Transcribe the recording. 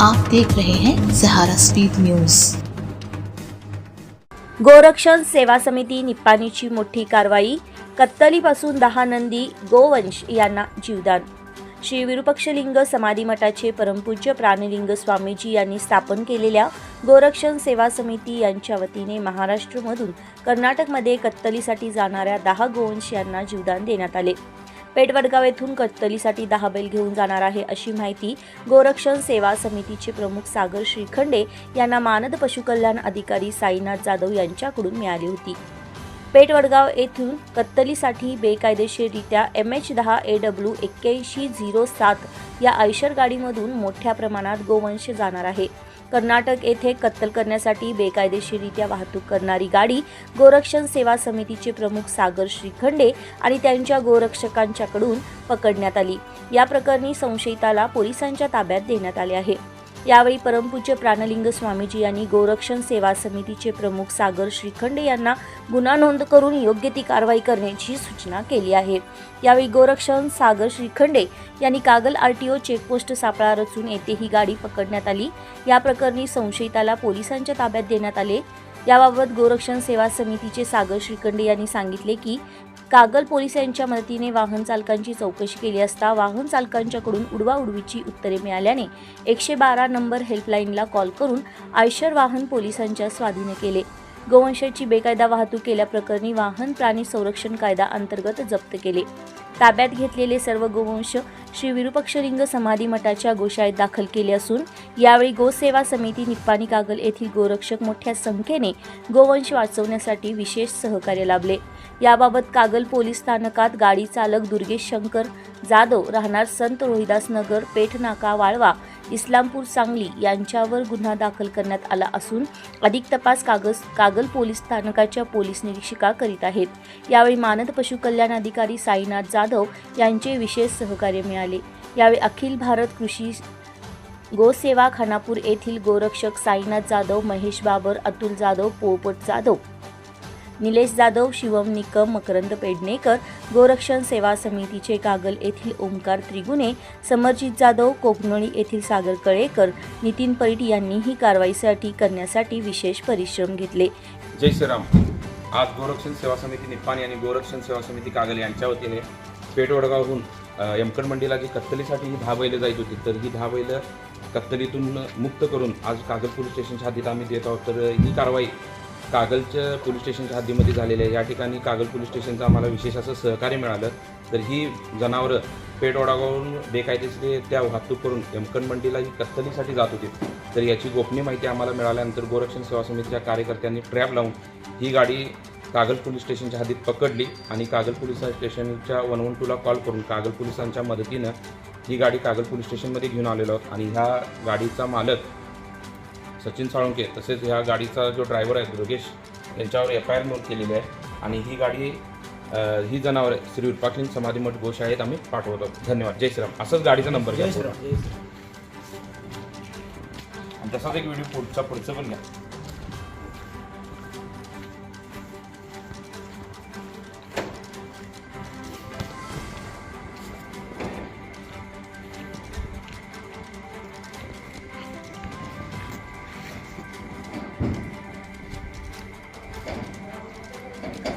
आप देख रहे हैं सहारा स्पीड न्यूज। गोरक्षण सेवा समिती निप्पाणीची मोठी कारवाई कत्तलीपासून दहा नंदी गोवंश यांना जीवदान. श्री विरुपक्षलिंग समाधी मठाचे परमपूज्य प्राणलिंग स्वामीजी यांनी स्थापन केलेल्या गोरक्षण सेवा समिती यांच्या वतीने महाराष्ट्रमधून कर्नाटकमध्ये कत्तलीसाठी जाणाऱ्या दहा गोवंश यांना जीवदान देण्यात आले. पेटवडगाव येथून कत्तलीसाठी दहा बैल घेऊन जाणार आहे अशी माहिती गोरक्षण सेवा समितीचे प्रमुख सागर श्रीखंडे यांना मानद पशुकल्याण अधिकारी साईनाथ जाधव यांच्याकडून मिळाली होती. पेटवडगाव येथून कत्तलीसाठी बेकायदेशीररित्या एम एच दहा ए डब्ल्यू एक्क्याऐंशी झिरो सात या आयशर गाडीमधून मोठ्या प्रमाणात गोवंश जाणार आहे. कर्नाटक येथे कत्तल करण्यासाठी बेकायदेशीररित्या वाहतूक करणारी गाडी गोरक्षण सेवा समितीचे प्रमुख सागर श्रीखंडे आणि त्यांच्या गोरक्षकांच्याकडून पकडण्यात आली. या प्रकरणी संशयिताला पोलिसांच्या ताब्यात देण्यात आले आहे. यावेळी परमपूज्य प्राणलिंग स्वामीजी यांनी गोरक्षण सेवा समितीचे प्रमुख सागर श्रीखंडे यांना गुन्हा नोंद करून योग्य ती कारवाई करण्याची सूचना केली आहे. यावेळी गोरक्षण सागर श्रीखंडे यांनी कागल आरटीओ चेकपोस्ट सापळा रचून येथे ही गाडी पकडण्यात आली. या प्रकरणी संशयिताला पोलिसांच्या ताब्यात देण्यात आले. याबाबत गोरक्षण सेवा समितीचे सागर श्रीखंडे यांनी सांगितले की कागल पोलीस यांच्या मदतीने वाहन चालकांची चौकशी केली असता वाहन चालकांच्याकडून उडवाउडवीची उत्तरे मिळाल्याने एकशे बारा नंबर हेल्पलाईनला कॉल करून आयशर वाहन पोलिसांच्या स्वाधीने केले. गोवंशाची बेकायदा वाहतूक केल्याप्रकरणी वाहन प्राणी संरक्षण कायदा अंतर्गत जप्त केले. ताब्यात घेतलेले सर्व गोवंश श्री विरुपक्षलिंग समाधी मठाच्या गोशाळेत दाखल केले असून यावेळी गोसेवा समिती निप्पाणी कागल येथील गोरक्षक मोठ्या संख्येने गोवंश वाचवण्यासाठी विशेष सहकार्य लाभले. याबाबत कागल पोलीस स्थानकात गाडी चालक दुर्गेश शंकर जाधव राहणार संत रोहिदास नगर पेठनाका वाळवा इस्लामपूर सांगली यांच्यावर गुन्हा दाखल करण्यात आला असून अधिक तपास कागज कागल पोलीस स्थानकाच्या पोलीस निरीक्षिका करीत आहेत. यावेळी मानद पशुकल्याण अधिकारी साईनाथ जाधव यांचे विशेष सहकार्य मिळाले. यावेळी अखिल भारत कृषी गोसेवा खानापूर येथील गोरक्षक साईनाथ जाधव महेश बाबर अतुल जाधव पोपट जाधव निलेश जाधव शिवम निकम मकरंद पेडणेकर गोरक्षण सेवा समितीचे कागल येथील ओंकार त्रिगुणे समरजित जाधव कोकणळी येथील सागर कळेकर नितीन परीट यांनी ही कारवाईसाठी करण्यासाठी विशेष परिश्रम घेतले. जय श्रीराम. आज गोरक्षण सेवा समिती निप्पाणी आणि गोरक्षण सेवा समिती कागल यांच्या वतीने पेठवडगावहून अ, यमकड मंडीला जी कत्तलीसाठी ही दहा बैलं जायची होती तर ही दहा बैलं कत्तलीतून मुक्त करून आज कागल पोलीस स्टेशनच्या हद्दीत आम्ही देत आहोत. तर ही कारवाई कागलच्या पोलीस स्टेशनच्या हद्दीमध्ये झालेले आहे या ठिकाणी कागल पोलीस स्टेशनचं आम्हाला विशेष असं सहकार्य मिळालं. तर ही जनावरं पेठवडागावरून बेकायदेशीररित्या वाहतूक करून यमकड मंडीला ही कत्तलीसाठी जात होती. तर याची गोपनीय माहिती आम्हाला मिळाल्यानंतर गोरक्षण सेवा समितीच्या कार्यकर्त्यांनी ट्रॅप लावून ही गाडी कागल पोलीस स्टेशनच्या हद्दीत पकडली आणि कागल पोलीस स्टेशनच्या वन वन टूला कॉल करून कागल पोलिसांच्या मदतीनं ही गाडी कागल पोलीस स्टेशनमध्ये घेऊन आलेलो आणि ह्या गाडीचा मालक सचिन साळुंके तसेच ह्या गाडीचा जो ड्रायव्हर आहे दुर्गेश यांच्यावर एफ आय आर नोंद केलेली आहे. आणि ही गाडी ही जनावरे श्री विरुपाक्षिण समाधी मठ गोशाळेत आम्ही पाठवतो. धन्यवाद. जय श्रीराम. असंच गाडीचा नंबर घ्या. आणि तसाच एक व्हिडिओ पुढचा पुढचं पण घ्या.